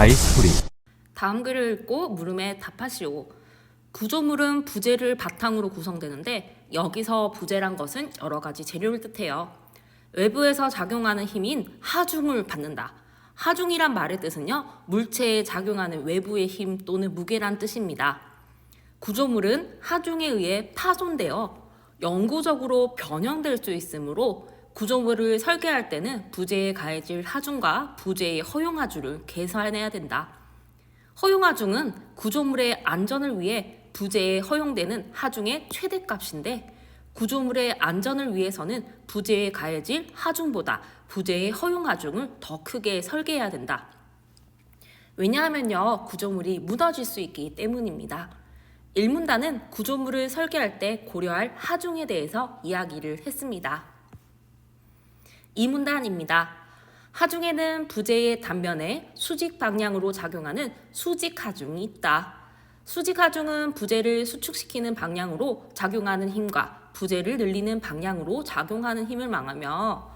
다이스토리 다음 글을 읽고 물음에 답하시오. 구조물은 부재를 바탕으로 구성되는데 여기서 부재란 것은 여러 가지 재료를 뜻해요. 외부에서 작용하는 힘인 하중을 받는다. 하중이란 말의 뜻은요, 물체에 작용하는 외부의 힘 또는 무게란 뜻입니다. 구조물은 하중에 의해 파손되어 영구적으로 변형될 수 있으므로 구조물을 설계할 때는 부재에 가해질 하중과 부재의 허용하주를 계산해야 된다. 허용하중은 구조물의 안전을 위해 부재에 허용되는 하중의 최대값인데 구조물의 안전을 위해서는 부재에 가해질 하중보다 부재의 허용하중을 더 크게 설계해야 된다. 왜냐하면요, 구조물이 무너질 수 있기 때문입니다. 일문단은 구조물을 설계할 때 고려할 하중에 대해서 이야기를 했습니다. 이문단입니다. 하중에는 부재의 단면에 수직 방향으로 작용하는 수직 하중이 있다. 수직 하중은 부재를 수축시키는 방향으로 작용하는 힘과 부재를 늘리는 방향으로 작용하는 힘을 망하며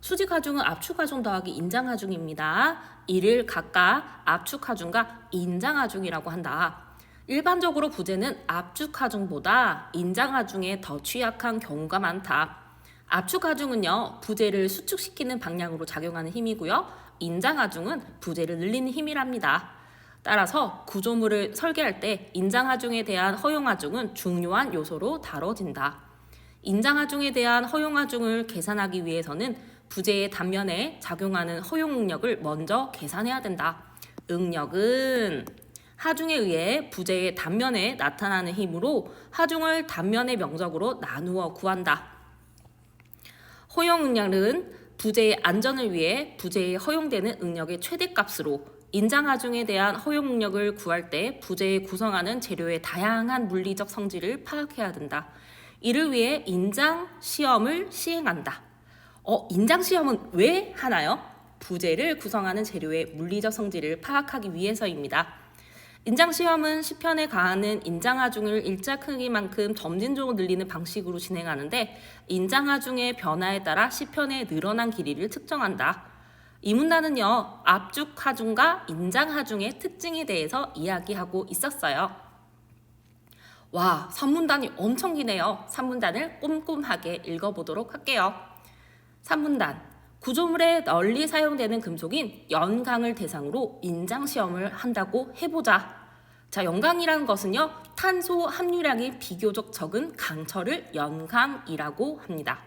수직 하중은 압축 하중 더하기 인장 하중입니다. 이를 각각 압축 하중과 인장 하중이라고 한다. 일반적으로 부재는 압축 하중보다 인장 하중에 더 취약한 경우가 많다. 압축 하중은요, 부재를 수축시키는 방향으로 작용하는 힘이고요. 인장 하중은 부재를 늘리는 힘이랍니다. 따라서 구조물을 설계할 때 인장 하중에 대한 허용 하중은 중요한 요소로 다뤄진다. 인장 하중에 대한 허용 하중을 계산하기 위해서는 부재의 단면에 작용하는 허용 응력을 먼저 계산해야 된다. 응력은 하중에 의해 부재의 단면에 나타나는 힘으로 하중을 단면의 명적으로 나누어 구한다. 허용 응력은 부재의 안전을 위해 부재에 허용되는 응력의 최대값으로 인장 하중에 대한 허용 응력을 구할 때 부재에 구성하는 재료의 다양한 물리적 성질을 파악해야 된다. 이를 위해 인장 시험을 시행한다. 어, 인장 시험은 왜 하나요? 부재를 구성하는 재료의 물리적 성질을 파악하기 위해서입니다. 인장 시험은 시편에 가하는 인장 하중을 일자 크기만큼 점진적으로 늘리는 방식으로 진행하는데 인장 하중의 변화에 따라 시편의 늘어난 길이를 측정한다. 이 문단은요 압축 하중과 인장 하중의 특징에 대해서 이야기하고 있었어요. 와, 3문단이 엄청 기네요. 3문단을 꼼꼼하게 읽어보도록 할게요. 3문단. 구조물에 널리 사용되는 금속인 연강을 대상으로 인장 시험을 한다고 해보자. 자, 연강이라는 것은요, 탄소 함유량이 비교적 적은 강철을 연강이라고 합니다.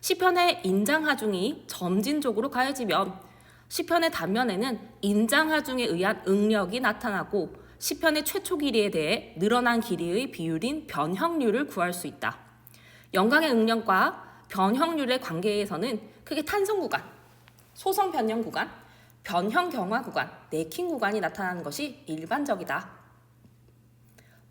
시편의 인장 하중이 점진적으로 가해지면 시편의 단면에는 인장 하중에 의한 응력이 나타나고 시편의 최초 길이에 대해 늘어난 길이의 비율인 변형률을 구할 수 있다. 연강의 응력과 변형률의 관계에서는 크게 탄성 구간, 소성 변형 구간, 변형 경화 구간, 네킹 구간이 나타나는 것이 일반적이다.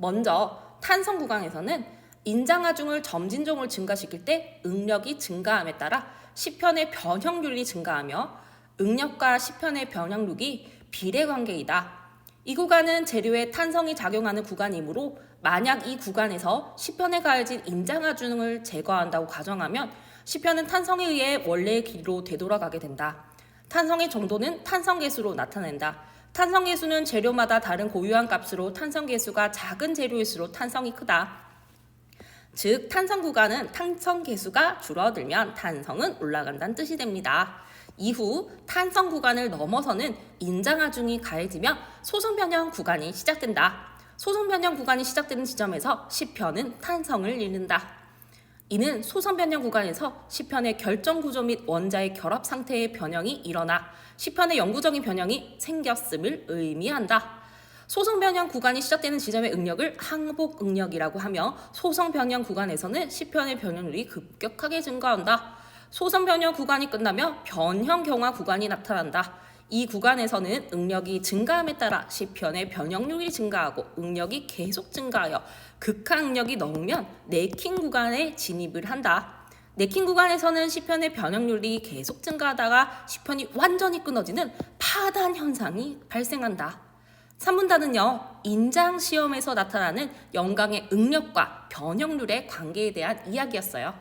먼저 탄성 구간에서는 인장하중을 점진적으로 증가시킬 때 응력이 증가함에 따라 시편의 변형률이 증가하며 응력과 시편의 변형률이 비례 관계이다. 이 구간은 재료의 탄성이 작용하는 구간이므로 만약 이 구간에서 시편에 가해진 인장하중을 제거한다고 가정하면 시편은 탄성에 의해 원래의 길이로 되돌아가게 된다. 탄성의 정도는 탄성계수로 나타낸다. 탄성계수는 재료마다 다른 고유한 값으로 탄성계수가 작은 재료일수록 탄성이 크다. 즉 탄성 구간은 탄성 계수가 줄어들면 탄성은 올라간다는 뜻이 됩니다. 이후 탄성 구간을 넘어서는 인장하중이 가해지며 소성 변형 구간이 시작된다. 소성 변형 구간이 시작되는 지점에서 시편은 탄성을 잃는다. 이는 소성 변형 구간에서 시편의 결정 구조 및 원자의 결합 상태의 변형이 일어나 시편의 영구적인 변형이 생겼음을 의미한다. 소성 변형 구간이 시작되는 지점의 응력을 항복 응력이라고 하며 소성 변형 구간에서는 시편의 변형률이 급격하게 증가한다. 소성 변형 구간이 끝나며 변형 경화 구간이 나타난다. 이 구간에서는 응력이 증가함에 따라 시편의 변형률이 증가하고 응력이 계속 증가하여 극한 응력이 넘으면 네킹 구간에 진입을 한다. 네킹 구간에서는 시편의 변형률이 계속 증가하다가 시편이 완전히 끊어지는 파단 현상이 발생한다. 3문단은요, 인장 시험에서 나타나는 영광의 응력과 변형률의 관계에 대한 이야기였어요.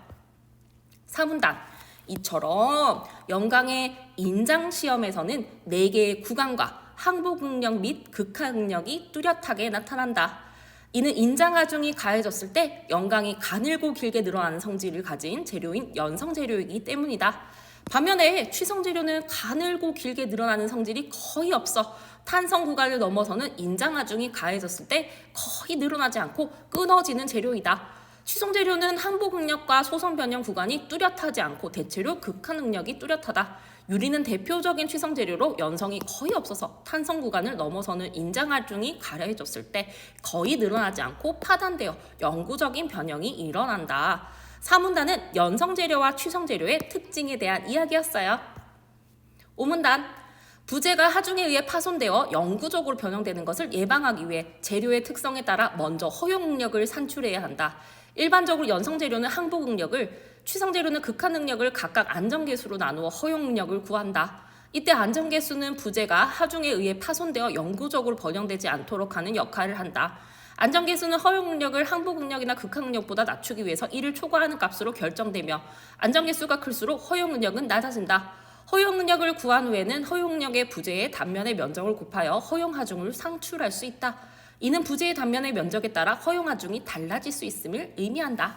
4문단. 이처럼 영광의 인장 시험에서는 4개의 구간과 항복응력 및 극하응력이 뚜렷하게 나타난다. 이는 인장하중이 가해졌을 때 영광이 가늘고 길게 늘어나는 성질을 가진 재료인 연성재료이기 때문이다. 반면에 취성재료는 가늘고 길게 늘어나는 성질이 거의 없어 탄성 구간을 넘어서는 인장하중이 가해졌을 때 거의 늘어나지 않고 끊어지는 재료이다. 취성재료는 항복 응력과 소선 변형 구간이 뚜렷하지 않고 대체로 극한 응력이 뚜렷하다. 유리는 대표적인 취성 재료로 연성이 거의 없어서 탄성 구간을 넘어서는 인장하중이 가려해졌을 때 거의 늘어나지 않고 파단되어 영구적인 변형이 일어난다. 사문단은 연성 재료와 취성 재료의 특징에 대한 이야기였어요. 오문단 부재가 하중에 의해 파손되어 영구적으로 변형되는 것을 예방하기 위해 재료의 특성에 따라 먼저 허용 능력을 산출해야 한다. 일반적으로 연성 재료는 항복능력을, 취성 재료는 극한능력을 각각 안정 계수로 나누어 허용능력을 구한다. 이때 안정 계수는 부재가 하중에 의해 파손되어 영구적으로 번영되지 않도록 하는 역할을 한다. 안정 계수는 허용능력을 항복능력이나 극한능력보다 낮추기 위해서 이를 초과하는 값으로 결정되며 안정 계수가 클수록 허용능력은 낮아진다. 허용능력을 구한 후에는 허용 력의 부재의 단면의 면적을 곱하여 허용 하중을 상출할 수 있다. 이는 부재의 단면의 면적에 따라 허용하중이 달라질 수 있음을 의미한다.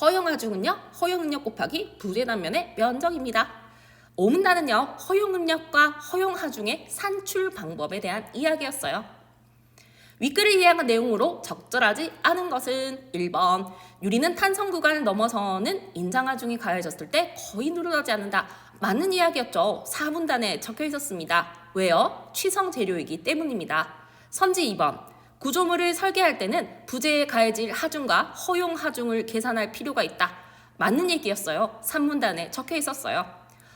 허용하중은요, 허용능력 곱하기 부재 단면의 면적입니다. 오문단은요, 허용능력과 허용하중의 산출 방법에 대한 이야기였어요. 윗글을 이해한 내용으로 적절하지 않은 것은 1번 유리는 탄성 구간을 넘어서는 인장하중이 가해졌을 때 거의 늘어나지 않는다. 맞는 이야기였죠. 4분단에 적혀 있었습니다. 왜요? 취성 재료이기 때문입니다. 선지 2번 구조물을 설계할 때는 부재에 가해질 하중과 허용 하중을 계산할 필요가 있다. 맞는 얘기였어요. 3문단에 적혀 있었어요.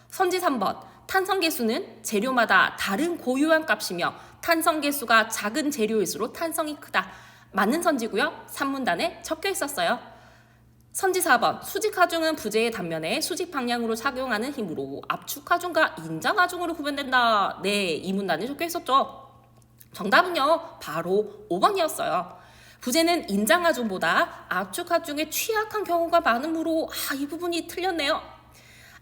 선지 3번 탄성계수는 재료마다 다른 고유한 값이며 탄성계수가 작은 재료일수록 탄성이 크다. 맞는 선지고요. 3문단에 적혀 있었어요. 선지 4번 수직 하중은 부재의 단면에 수직 방향으로 작용하는 힘으로 압축 하중과 인장 하중으로 구분된다. 네, 이 문단에 적혀 있었죠. 정답은요, 바로 5번이었어요. 부재는 인장하중보다 압축하중에 취약한 경우가 많으므로 아, 이 부분이 틀렸네요.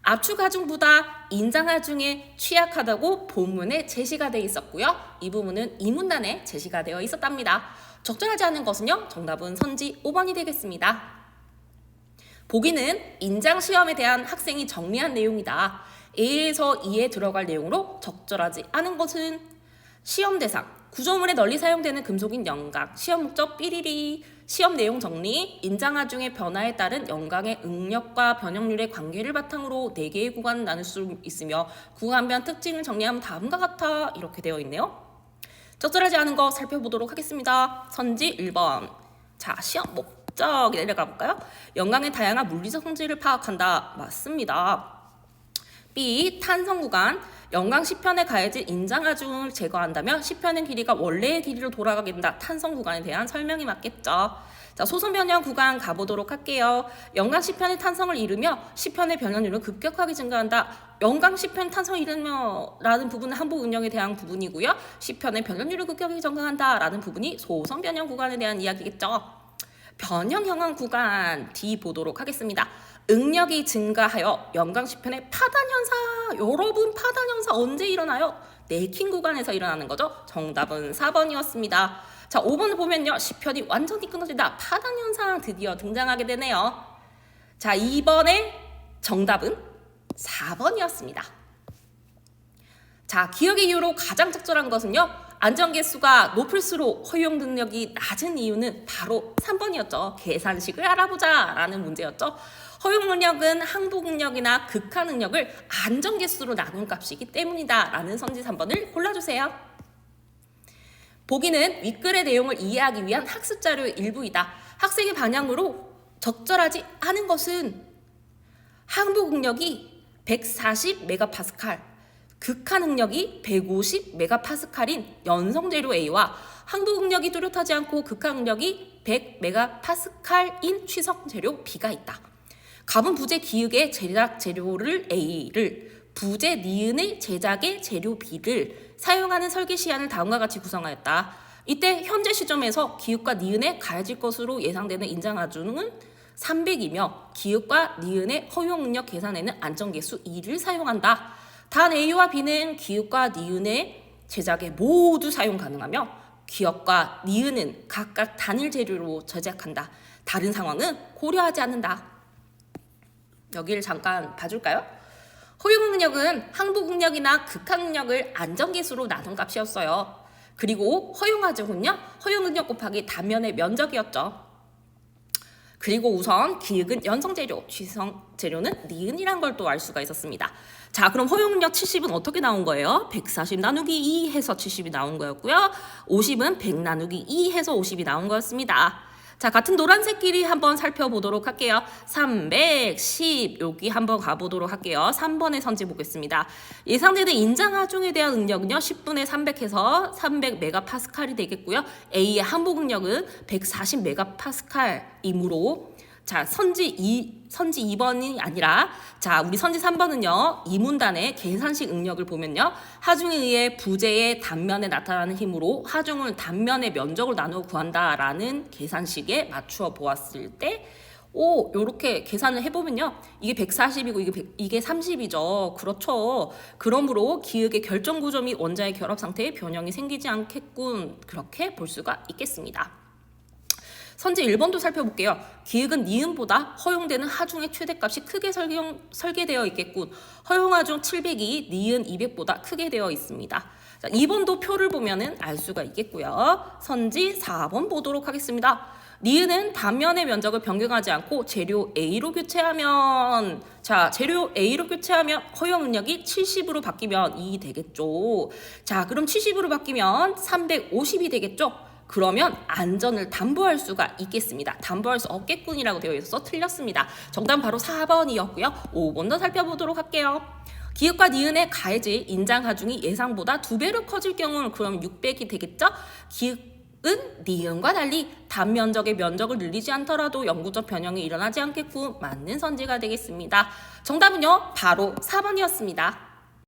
압축하중보다 인장하중에 취약하다고 본문에 제시가 되어 있었고요. 이 부분은 이 문단에 제시가 되어 있었답니다. 적절하지 않은 것은요. 정답은 선지 5번이 되겠습니다. 보기는 인장 시험에 대한 학생이 정리한 내용이다. A에서 2에 들어갈 내용으로 적절하지 않은 것은 시험 대상, 구조물에 널리 사용되는 금속인 영각, 시험 목적 삐리리, 시험 내용 정리, 인장하 중의 변화에 따른 영광의 응력과 변형률의 관계를 바탕으로 4개의 구간을 나눌 수 있으며 구간별 특징을 정리하면 다음과 같아 이렇게 되어 있네요. 적절하지 않은 거 살펴보도록 하겠습니다. 선지 1번. 자, 시험 목적 내려가 볼까요? 영광의 다양한 물리적 성질을 파악한다. 맞습니다. B. 탄성 구간. 영광 10편에 가해질 인장하중을 제거한다면 10편의 길이가 원래의 길이로 돌아가게 된다. 탄성 구간에 대한 설명이 맞겠죠. 자, 소선 변형 구간 가보도록 할게요. 영광 10편의 탄성을 이루며 10편의 변형률은 급격하게 증가한다. 영광 10편 탄성을 이루며 라는 부분은 항복 운영에 대한 부분이고요. 10편의 변형률을 급격하게 증가한다 라는 부분이 소선 변형 구간에 대한 이야기겠죠. 변형 형황 구간 D 보도록 하겠습니다. 응력이 증가하여 영광 10편의 파단 현상. 여러분 파단 현상 언제 일어나요? 네킹 구간에서 일어나는 거죠. 정답은 4번이었습니다. 자, 5번을 보면요. 10편이 완전히 끊어진다. 파단 현상 드디어 등장하게 되네요. 자, 2번의 정답은 4번이었습니다. 자, 기억의 이유로 가장 적절한 것은요. 안전계수가 높을수록 허용 능력이 낮은 이유는 바로 3번이었죠. 계산식을 알아보자 라는 문제였죠. 허용 능력은 항복 능력이나 극한 능력을 안전계수로 나눈 값이기 때문이다 라는 선지 3번을 골라주세요. 보기는 윗글의 내용을 이해하기 위한 학습 자료의 일부이다. 학생의 방향으로 적절하지 않은 것은 항복 능력이 140 메가파스칼, 극한 능력이 150 메가파스칼인 연성 재료 A와 항복 능력이 뚜렷하지 않고 극한 능력이 100 메가파스칼인 취성 재료 B가 있다. 갑은 부재 기역의 제작 재료를 A를 부재 니은의 제작의 재료 B를 사용하는 설계 시안을 다음과 같이 구성하였다. 이때 현재 시점에서 기읍과 니은에 가해질 것으로 예상되는 인장하중은 300이며 기읍과 니은의 허용 능력 계산에는 안정계수 2를 사용한다. 단 A와 B는 기읍과 니은의 제작에 모두 사용 가능하며 기업과 니은은 각각 단일 재료로 제작한다. 다른 상황은 고려하지 않는다. 여기를 잠깐 봐줄까요? 허용능력은 항복능력이나 극항능력을 안정계수로 나눈 값이었어요. 그리고 허용하죠군요. 허용능력 곱하기 단면의 면적이었죠. 그리고 우선 기역은 연성재료, 취성재료는 니은이란 걸 또 알 수가 있었습니다. 자, 그럼 허용력 70은 어떻게 나온 거예요? 140 나누기 2 해서 70이 나온 거였고요. 50은 100 나누기 2 해서 50이 나온 거였습니다. 자, 같은 노란색 길이 한번 살펴보도록 할게요. 310 여기 한번 가보도록 할게요. 3번의 선지 보겠습니다. 예상되는 인장 하중에 대한 응력은요. 10분의 300해서 300 메가파스칼이 되겠고요. A의 항복 응력은 140 메가파스칼이므로 자, 선지 2 선지 2번이 아니라 자, 우리 선지 3번은요. 이 문단의 계산식 응력을 보면요. 하중에 의해 부재의 단면에 나타나는 힘으로 하중을 단면의 면적을 나누어 구한다라는 계산식에 맞추어 보았을 때 오, 요렇게 계산을 해보면요. 이게 140이고 이게 100, 이게 30이죠. 그렇죠. 그러므로 기역의 결정 구조 및 원자의 결합 상태에 변형이 생기지 않겠군. 그렇게 볼 수가 있겠습니다. 선지 1번도 살펴볼게요. 기획은 니은보다 허용되는 하중의 최대값이 크게 설경, 설계되어 있겠군. 허용 하중 700이 니은 200보다 크게 되어 있습니다. 자, 2번도 표를 보면은 알 수가 있겠고요. 선지 4번 보도록 하겠습니다. 니은은 단면의 면적을 변경하지 않고 재료 A로 교체하면 자 재료 A로 교체하면 허용 능력이 70으로 바뀌면 2 되겠죠. 자 그럼 70으로 바뀌면 350이 되겠죠. 그러면 안전을 담보할 수가 있겠습니다. 담보할 수 없겠군이라고 되어 있어서 틀렸습니다. 정답은 바로 4번이었고요. 5번도 살펴보도록 할게요. 기업과 니은의 가해지 인장 하중이 예상보다 두 배로 커질 경우는 그럼 600이 되겠죠? 기읍은 니은과 달리 단면적의 면적을 늘리지 않더라도 영구적 변형이 일어나지 않겠고 맞는 선지가 되겠습니다. 정답은요 바로 4번이었습니다.